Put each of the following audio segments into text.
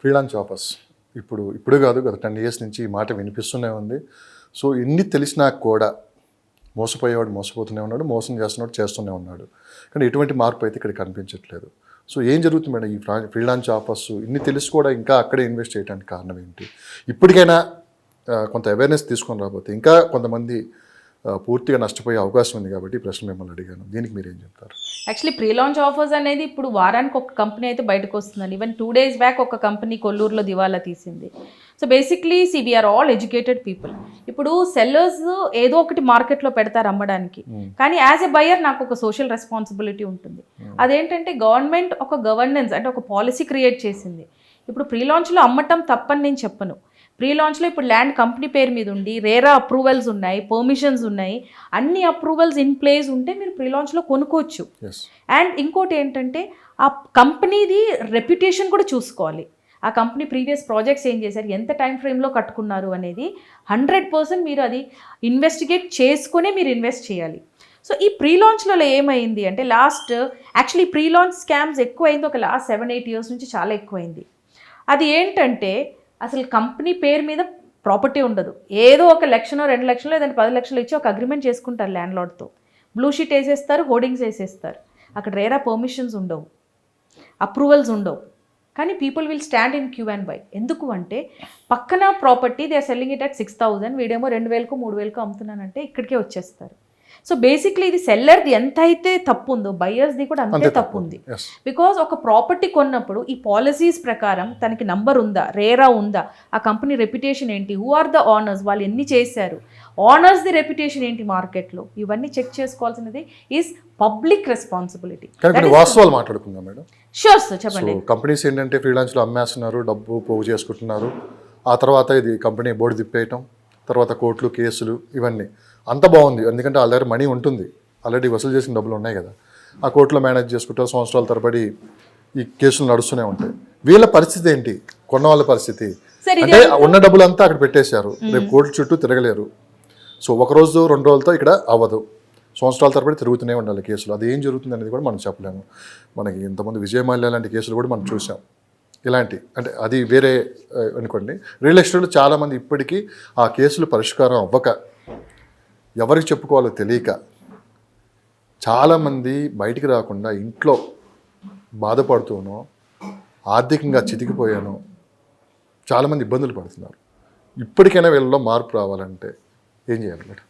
Freelance offers ఇప్పుడు ఇప్పుడు కాదు గత టెన్ ఇయర్స్ నుంచి ఈ మాట వినిపిస్తూనే ఉంది. సో ఎన్ని తెలిసినా కూడా మోసపోయేవాడు మోసపోతూనే ఉన్నాడు మోసం చేస్తున్నాడు చేస్తూనే ఉన్నాడు. కానీ ఎటువంటి మార్పు అయితే ఇక్కడ కనిపించట్లేదు. సో ఏం జరుగుతుంది మేడం ఈ ఫ్రీలాన్స్ ఆఫర్స్ ఇన్ని తెలిసి కూడా ఇంకా అక్కడే ఇన్వెస్ట్ చేయడానికి కారణం ఏంటి? ఇప్పటికైనా కొంత అవేర్నెస్ తీసుకొని రాబోతే ఇంకా కొంతమంది పూర్తిగా నష్టపోయే అవకాశం ఉంది కాబట్టి ప్రశ్న మిమ్మల్ని అడిగాను. దీనికి మీరు ఏం చెప్తారు? యాక్చువల్లీ ప్రీ లాంచ్ ఆఫర్స్ అనేది ఇప్పుడు వారానికి ఒక కంపెనీ అయితే బయటకు వస్తుందండి. ఈవెన్ టూ డేస్ బ్యాక్ ఒక కంపెనీ కొల్లూరులో దివాలా తీసింది. So basically see we are all educated people ఇప్పుడు సెల్లర్స్ ఏదో ఒకటి మార్కెట్లో పెడతారు అమ్మడానికి. కానీ యాజ్ ఎ బయర్ నాకు ఒక సోషల్ రెస్పాన్సిబిలిటీ ఉంటుంది. అదేంటంటే గవర్నమెంట్ ఒక గవర్నెన్స్ అంటే ఒక పాలసీ క్రియేట్ చేసింది. ఇప్పుడు ప్రీ లాంచ్లో అమ్మటం తప్పని నేను చెప్పను. ప్రీ లాంచ్లో ఇప్పుడు ల్యాండ్ కంపెనీ పేరు మీద ఉండి రేరా అప్రూవల్స్ ఉన్నాయి పర్మిషన్స్ ఉన్నాయి. అన్ని అప్రూవల్స్ ఇన్ ప్లేస్ ఉంటే మీరు ప్రీ లాంచ్లో కొనుక్కోవచ్చు అండ్ ఇంకోటి ఏంటంటే ఆ కంపెనీది రెప్యుటేషన్ కూడా చూసుకోవాలి. ఆ కంపెనీ ప్రీవియస్ ప్రాజెక్ట్స్ ఏం చేశారు ఎంత టైం ఫ్రేమ్లో కట్టుకున్నారు అనేది హండ్రెడ్ పర్సెంట్ మీరు అది ఇన్వెస్టిగేట్ చేసుకునే మీరు ఇన్వెస్ట్ చేయాలి. సో ఈ ప్రీ లాంచ్లో ఏమైంది అంటే last actually pre launch scams ఎక్కువైంది ఒక లాస్ట్ సెవెన్ ఎయిట్ ఇయర్స్ నుంచి చాలా ఎక్కువైంది. అది ఏంటంటే అసలు కంపెనీ పేరు మీద ప్రాపర్టీ ఉండదు. ఏదో ఒక లక్షనో రెండు లక్షలు లేదంటే పది లక్షలు ఇచ్చి ఒక అగ్రిమెంట్ చేసుకుంటారు ల్యాండ్లార్డ్తో బ్లూ షీట్ వేసేస్తారు హోర్డింగ్స్ వేసేస్తారు. అక్కడ రేరా పర్మిషన్స్ ఉండవు. అప్రూవల్స్ ఉండవు. కానీ people will stand in queue and buy ఎందుకు అంటే పక్కన property they are selling it at six thousand వీడేమో రెండు వేలకు మూడు వేలకు అమ్ముతున్నానంటే ఇక్కడికే వచ్చేస్తారు. సో బేసిక్లీ ఇది సెల్లర్ది ఎంత అయితే తప్పు ఉందో బయ్యర్స్ది కూడా అంతే తప్పు. ఉంది బికాజ్ ఒక ప్రాపర్టీ కొన్నప్పుడు ఈ పాలసీస్ ప్రకారం తనకి నంబర్ ఉందా రేరా ఉందా ఆ కంపెనీ రెప్యుటేషన్ ఏంటి హూ ఆర్ ద ఆనర్స్ వాళ్ళు ఎన్ని చేశారు ఆనర్స్ ది రెప్యుటేషన్ ఏంటి మార్కెట్లో ఇవన్నీ చెక్ చేసుకోవాల్సినది ఈజ్ పబ్లిక్ రెస్పాన్సిబిలిటీ వాస్తవాలు మాట్లాడుకుందాం మేడం. షూర్ సార్ చెప్పండి. కంపెనీస్ ఏంటంటే ఫ్రీలాన్స్లో అమ్మేస్తున్నారు డబ్బు పోగు చేసుకుంటున్నారు ఆ తర్వాత ఇది కంపెనీ బోర్డు తిప్పేయటం తర్వాత కోర్టులు కేసులు ఇవన్నీ. అంత బాగుంది. ఎందుకంటే వాళ్ళ దగ్గర మనీ ఉంటుంది. ఆల్రెడీ వసూలు చేసిన డబ్బులు ఉన్నాయి కదా. ఆ కోర్టులో మేనేజ్ చేసుకుంటారు సంవత్సరాల తరబడి ఈ కేసులు నడుస్తూనే ఉంటాయి. వీళ్ళ పరిస్థితి ఏంటి? కొన్న వాళ్ళ పరిస్థితి. అంటే ఉన్న డబ్బులంతా అక్కడ పెట్టేశారు. రేపు కోర్టు చుట్టూ తిరగలేరు. సో ఒక రోజు రెండు రోజులతో ఇక్కడ అవ్వదు. సంవత్సరాల తరబడి తిరుగుతూనే ఉండాలి కేసులు. అది ఏం జరుగుతుంది అనేది కూడా మనం చెప్పలేము. మనకి ఇంతమంది విజయమాల్య లాంటి కేసులు కూడా మనం చూసాం. ఇలాంటి అంటే అది వేరే అనుకోండి. రియల్ ఎస్టేట్లో చాలామంది ఇప్పటికీ ఆ కేసులు పరిష్కారం అవ్వక ఎవరికి చెప్పుకోవాలో తెలియక చాలామంది బయటికి రాకుండా ఇంట్లో బాధపడుతూనో ఆర్థికంగా చితికిపోయాను చాలామంది ఇబ్బందులు పడుతున్నారు. ఇప్పటికైనా వీళ్ళలో మార్పు రావాలంటే ఏం చేయాలి మేడం?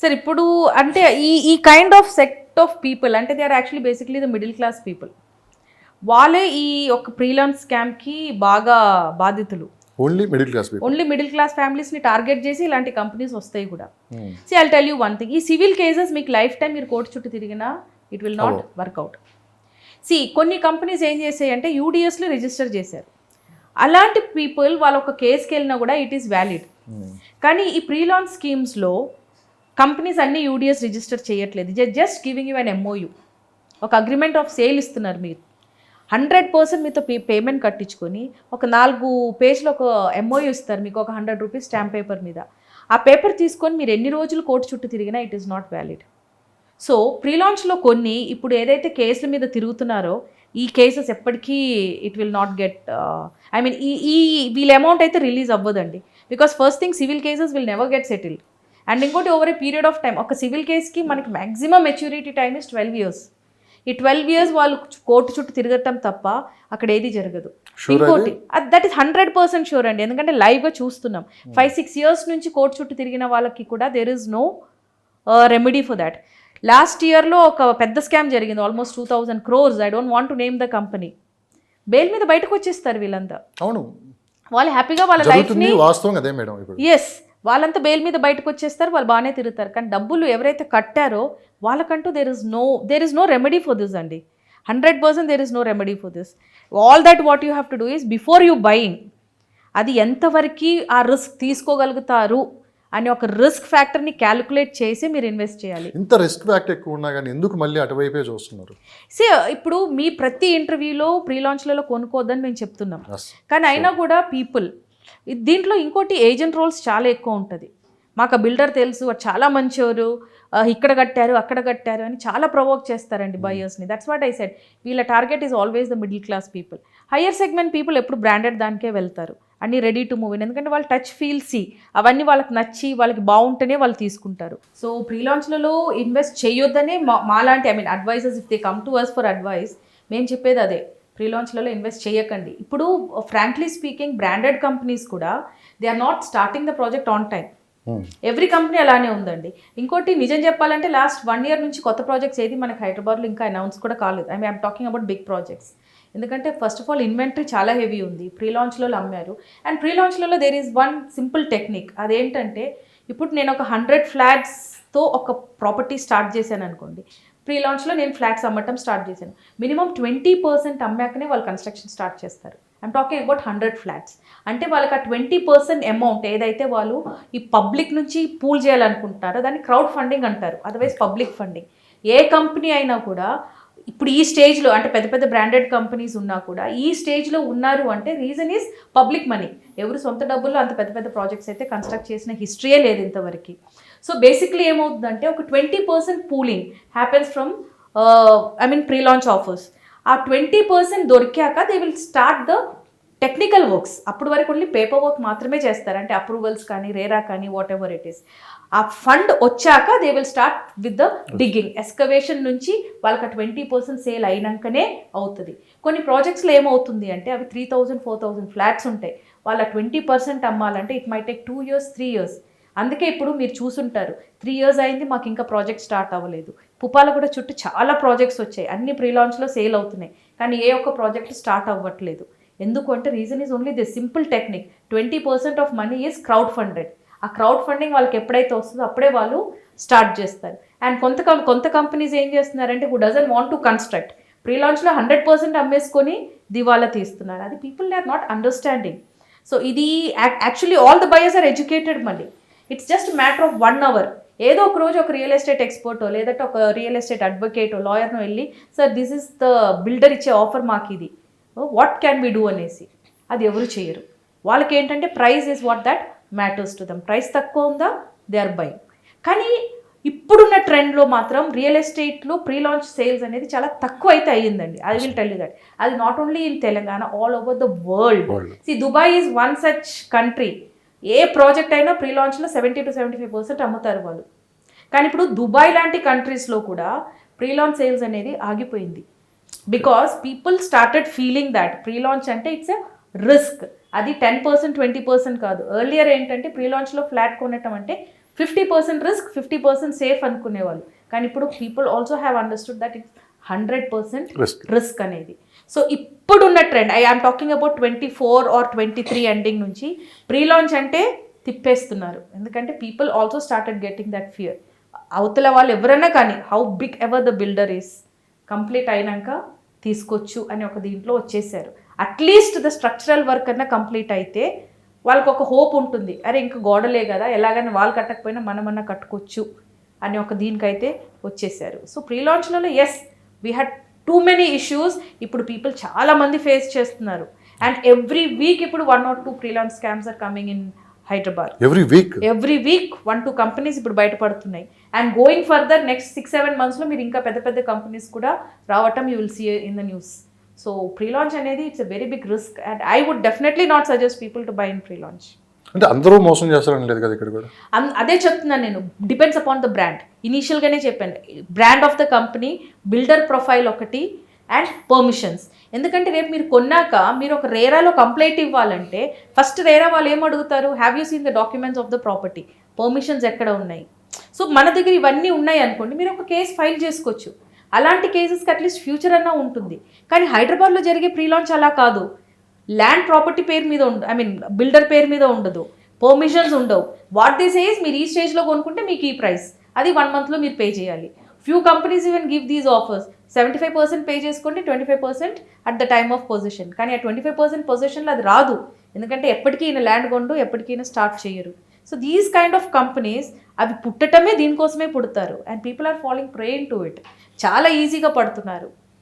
సార్ ఇప్పుడు అంటే ఈ ఈ kind of sect of people అంటే they are actually basically the middle class people వాళ్ళే ఈ ఒక ప్రీలాన్స్ స్కామ్కి బాగా బాధితులు. Only middle class only middle class ఫ్యామిలీస్ని target చేసి ఇలాంటి కంపెనీస్ వస్తాయి కూడా. See I'll tell you one thing ఈ సివిల్ కేసెస్ మీకు లైఫ్ టైం మీరు కోర్టు చుట్టూ తిరిగినా it will not work out see కొన్ని కంపెనీస్ ఏం చేసాయి అంటే యూడిఎస్లో రిజిస్టర్ చేశారు. అలాంటి పీపుల్ వాళ్ళ ఒక కేసుకి వెళ్ళినా కూడా ఇట్ ఈస్ వ్యాలిడ్ కానీ ఈ ప్రీలాన్స్ స్కీమ్స్లో కంపెనీస్ అన్ని యూడిఎస్ రిజిస్టర్ చేయట్లేదు. Just giving you an MOU ఒక అగ్రిమెంట్ ఆఫ్ సేల్ ఇస్తున్నారు మీరు. హండ్రెడ్ పర్సెంట్ మీతో పే పేమెంట్ కట్టించుకొని ఒక నాలుగు పేజ్లు ఒక ఎంఓయూ ఇస్తారు మీకు ఒక హండ్రెడ్ రూపీస్ స్టాంప్ పేపర్ మీద. ఆ పేపర్ తీసుకొని మీరు ఎన్ని రోజులు కోర్టు చుట్టూ తిరిగినా it is not valid so ప్రీలాంచ్లో కొన్ని ఇప్పుడు ఏదైతే కేసుల మీద తిరుగుతున్నారో ఈ కేసెస్ ఎప్పటికీ it will not get I mean ఈ ఈ వీళ్ళ అమౌంట్ అయితే రిలీజ్ అవ్వదండి. Because first thing civil cases will never get settled and ఇంకోటి over a period of time ఒక సివిల్ కేస్కి మనకి maximum maturity time is twelve years ఈ ట్వెల్వ్ ఇయర్స్ వాళ్ళు కోర్టు చుట్టూ తిరగటం తప్ప అక్కడ ఏది జరగదు. ఇంకోటి that is hundred percent sure అండి. ఎందుకంటే లైవ్గా చూస్తున్నాం. ఫైవ్ సిక్స్ ఇయర్స్ నుంచి కోర్టు చుట్టూ తిరిగిన వాళ్ళకి కూడా there is no remedy for that last ఇయర్లో ఒక పెద్ద స్కామ్ జరిగింది almost two thousand crores I don't want to name the company bail మీద బయటకు వచ్చేస్తారు వీళ్ళంతా. అవును. వాళ్ళు హ్యాపీగా వాళ్ళ జరుగుతుంది లైఫ్ని వాస్తవం అదే మేడం ఇప్పుడు. ఎస్ వాళ్ళంతా బెయిల్ మీద బయటకు వచ్చేస్తారు వాళ్ళు బాగానే తిరుగుతారు. కానీ డబ్బులు ఎవరైతే కట్టారో వాళ్ళకంటూ there is no there is no remedy for this అండి. Hundred percent there is no remedy for this all that what you have to do is before you buying అది ఎంతవరకు ఆ రిస్క్ తీసుకోగలుగుతారు అని ఒక రిస్క్ ఫ్యాక్టర్ని క్యాలిక్యులేట్ చేసి మీరు invest చేయాలి. ఇంత రిస్క్ ఫ్యాక్ట్ ఎక్కువ ఉన్నా కానీ ఎందుకు మళ్ళీ అటువైపే చూస్తున్నారు? సే ఇప్పుడు మీ ప్రతి ఇంటర్వ్యూలో ప్రీ లాంచ్లలో కొనుక్కోవద్దని మేము చెప్తున్నాం. కానీ అయినా కూడా పీపుల్ దీంట్లో ఇంకోటి ఏజెంట్ రోల్స్ చాలా ఎక్కువ ఉంటుంది. మాకు ఆ బిల్డర్ తెలుసు వాడు చాలా మంచోరు ఆ, ఇక్కడ కట్టారు అక్కడ కట్టారు అని చాలా ప్రొవోక్ చేస్తారండి బయర్స్ని దట్స్ వాట్ ఐ సెడ్ వీళ్ళ target is always the middle class people higher segment people ఎప్పుడు బ్రాండెడ్ దానికే వెళ్తారు. అన్ని రెడీ టు మూవ్ ఇన్ ఎందుకంటే వాళ్ళు టచ్ ఫీల్ సి అవన్నీ వాళ్ళకి నచ్చి వాళ్ళకి బాగుంటేనే వాళ్ళు తీసుకుంటారు. సో ప్రీ లాంచ్లలో ఇన్వెస్ట్ చేయొద్దనే మా మాలాంటి I mean advisers if they come to us for advice మేము చెప్పేది అదే. ప్రీ లాంచ్లలో ఇన్వెస్ట్ చేయకండి. ఇప్పుడు ఫ్రాంక్లీ స్పీకింగ్ బ్రాండెడ్ కంపెనీస్ కూడా they are not starting the project on time. Hmm. Every company అలానే ఉందండి. ఇంకోటి నిజం చెప్పాలంటే లాస్ట్ వన్ ఇయర్ నుంచి కొత్త ప్రాజెక్ట్స్ ఏది మనకి హైదరాబాద్లో ఇంకా అనౌన్స్ కూడా కాలేదు. I mean talking about big projects ఎందుకంటే ఫస్ట్ ఆఫ్ ఆల్ ఇన్వెంటరీ చాలా హెవీ ఉంది. ప్రీ లాంచ్లో అమ్మారు. And pre లాంచ్లలో there is one simple technique అదేంటంటే ఇప్పుడు నేను ఒక హండ్రెడ్ ఫ్లాట్స్తో ఒక ప్రాపర్టీ స్టార్ట్ చేశాను అనుకోండి. ప్రీ లాంచ్లో నేను ఫ్లాట్స్ అమ్మటం స్టార్ట్ చేశాను. మినిమం ట్వంటీ పర్సెంట్ అమ్మాకనే వాళ్ళు కన్స్ట్రక్షన్ స్టార్ట్ చేస్తారు. I'm talking about hundred flats అంటే వాళ్ళకి ఆ ట్వంటీ పర్సెంట్ అమౌంట్ ఏదైతే వాళ్ళు ఈ పబ్లిక్ నుంచి పూల్ చేయాలనుకుంటున్నారో దాన్ని క్రౌడ్ ఫండింగ్ అంటారు. అదర్వైజ్ పబ్లిక్ ఫండింగ్ ఏ కంపెనీ అయినా కూడా ఇప్పుడు ఈ స్టేజ్లో అంటే పెద్ద పెద్ద బ్రాండెడ్ కంపెనీస్ ఉన్నా కూడా ఈ స్టేజ్లో ఉన్నారు అంటే రీజన్ ఈజ్ పబ్లిక్ మనీ ఎవరు సొంత డబ్బుల్లో అంత పెద్ద పెద్ద ప్రాజెక్ట్స్ అయితే కన్స్ట్రక్ట్ చేసిన హిస్టరీయే లేదు ఇంతవరకు. సో బేసిక్లీ ఏమవుతుందంటే ఒక twenty percent pooling happens from I mean pre launch offers ఆ twenty percent దొరికాక they will start the technical works. అప్పటి వరకు ఓన్లీ పేపర్ వర్క్ మాత్రమే చేస్తారు. అంటే అప్రూవల్స్ కానీ రేరా కానీ వాట్ ఎవర్ ఇట్ ఈస్ ఆ ఫండ్ వచ్చాక they will start with the digging excavation నుంచి వాళ్ళకి ట్వంటీ పర్సెంట్ సేల్ అయినాకనే అవుతుంది. కొన్ని ప్రాజెక్ట్స్లో ఏమవుతుంది అంటే అవి three thousand four thousand flats ఉంటాయి. వాళ్ళ ట్వంటీ పర్సెంట్ అమ్మాలంటే it may take two years three years అందుకే ఇప్పుడు మీరు చూసుంటారు. త్రీ ఇయర్స్ అయింది మాకు ఇంకా ప్రాజెక్ట్ స్టార్ట్ అవ్వలేదు. పుపాల కూడా చుట్టూ చాలా ప్రాజెక్ట్స్ వచ్చాయి. అన్ని ప్రీ లాంచ్లో సేల్ అవుతున్నాయి. కానీ ఏ ఒక్క ప్రాజెక్ట్ స్టార్ట్ అవ్వట్లేదు. ఎందుకు అంటే reason is only this simple technique twenty percent of money is crowd funded ఆ క్రౌడ్ ఫండింగ్ వాళ్ళకి ఎప్పుడైతే వస్తుందో అప్పుడే వాళ్ళు స్టార్ట్ చేస్తారు. అండ్ కొంత కొంత కంపెనీస్ ఏం చేస్తున్నారంటే who doesn't want to construct pre లాంచ్లో hundred percent అమ్మేసుకొని దివాలా తీస్తున్నారు. అది people are not understanding so ఇది actually all the buyers are educated మళ్ళీ. It's just matter of one hour ఏదో ఒక రోజు ఒక రియల్ ఎస్టేట్ ఎక్స్పర్టో లేదంటే ఒక రియల్ ఎస్టేట్ అడ్వకేటో లాయర్ను వెళ్ళి sir this is the builder ఇచ్చే ఆఫర్ మాకు ఇది వాట్ క్యాన్ బి డూ అనేసి. అది ఎవరు చేయరు. వాళ్ళకి ఏంటంటే price is what that matters to them. Price తక్కువ ఉందా? దే ఆర్ బై కానీ ఇప్పుడున్న ట్రెండ్లో మాత్రం రియల్ ఎస్టేట్లో ప్రీ లాంచ్ సేల్స్ అనేది చాలా తక్కువ అయితే అయ్యిందండి. I will tell you that. అది not only in Telangana all over the world. World. See Dubai is one such country A project అయినా pre లాంచ్లో seventy to seventy five percent అమ్ముతారు వాళ్ళు. కానీ ఇప్పుడు దుబాయ్ లాంటి కంట్రీస్లో కూడా ప్రీ లాంచ్ సేల్స్ అనేది ఆగిపోయింది. Because people started feeling that pre launch అంటే ఇట్స్ ఎ రిస్క్ అది టెన్ పర్సెంట్ ట్వంటీ పర్సెంట్ కాదు. ఎర్లియర్ ఏంటంటే ప్రీ లాంచ్లో ఫ్లాట్ కొనటం అంటే fifty percent risk fifty percent safe అనుకునేవాళ్ళు. కానీ ఇప్పుడు people also have understood that it's hundred percent Risk. Risk అనేది. సో ఇప్పుడున్న trend I am talking about twenty four or twenty three ending నుంచి ప్రీ లాంచ్ అంటే తిప్పేస్తున్నారు. ఎందుకంటే people also started getting that fear అవతల వాళ్ళు ఎవరైనా కానీ how big ever the builder is complete అయినాక తీసుకోవచ్చు అని ఒక దీంట్లో వచ్చేసారు. At least the structural work అన్నా కంప్లీట్ అయితే వాళ్ళకి ఒక హోప్ ఉంటుంది. అరే ఇంకా గోడలే కదా ఎలాగైనా వాళ్ళు కట్టకపోయినా మనమన్నా కట్టుకోవచ్చు అని ఒక దీనికైతే వచ్చేసారు. So pre లాంచ్లలో as we had too many issues ఇప్పుడు పీపుల్ చాలా మంది ఫేస్ చేస్తున్నారు. అండ్ ఎవ్రీ వీక్ ఇప్పుడు one or two pre launch scams are coming in Hyderabad. Every week every week one two companies ఇప్పుడు బయటపడుతున్నాయి. And going further next six seven మంత్స్లో మీరు ఇంకా పెద్ద పెద్ద కంపెనీస్ కూడా రావటం you will see in the news so pre launch అనేది it's a very big risk and I would definitely not suggest people to buy in pre launch అంటే అందరూ మోసం చేస్తారని లేదు కదా ఇక్కడ కూడా? అదే చెప్తున్నాను నేను. డిపెండ్స్ అపాన్ ద బ్రాండ్ ఇనీషియల్గానే చెప్పాను. Brand of the company builder profile ఒకటి అండ్ పర్మిషన్స్. ఎందుకంటే రేపు మీరు కొన్నాక మీరు ఒక రేరాలో కంప్లైంట్ ఇవ్వాలంటే ఫస్ట్ రేరా వాళ్ళు ఏం అడుగుతారు? Have you seen the documents of the property permissions ఎక్కడ ఉన్నాయి? సో మన దగ్గర ఇవన్నీ ఉన్నాయి అనుకోండి మీరు ఒక కేసు ఫైల్ చేసుకోవచ్చు. అలాంటి కేసెస్కి అట్లీస్ట్ ఫ్యూచర్ అన్నా ఉంటుంది. కానీ హైదరాబాద్లో జరిగే ప్రీ లాంచ్ అలా కాదు. ల్యాండ్ ప్రాపర్టీ పేరు మీద ఉండ ఐ మీన్ బిల్డర్ పేరు మీద ఉండదు. పర్మిషన్స్ ఉండవు. వాట్ దిస్ ఏజ్ మీరు ఈ స్టేజ్లో కొనుక్కుంటే మీకు ఈ ప్రైస్ అది వన్ మంత్లో మీరు పే చేయాలి. Few companies even give these offers seventy five percent pay చేసుకోండి twenty five percent at the time of possession కానీ ఆ ట్వంటీ ఫైవ్ పర్సెంట్ పొజిషన్లో అది రాదు. ఎందుకంటే ఎప్పటికీ ఈయన ల్యాండ్ కొండు ఎప్పటికీ ఈయన స్టార్ట్ చేయరు. So these kind of companies అవి పుట్టటమే దీనికోసమే పుడతారు. And people are following praying to it చాలా ఈజీగా పడుతున్నారు.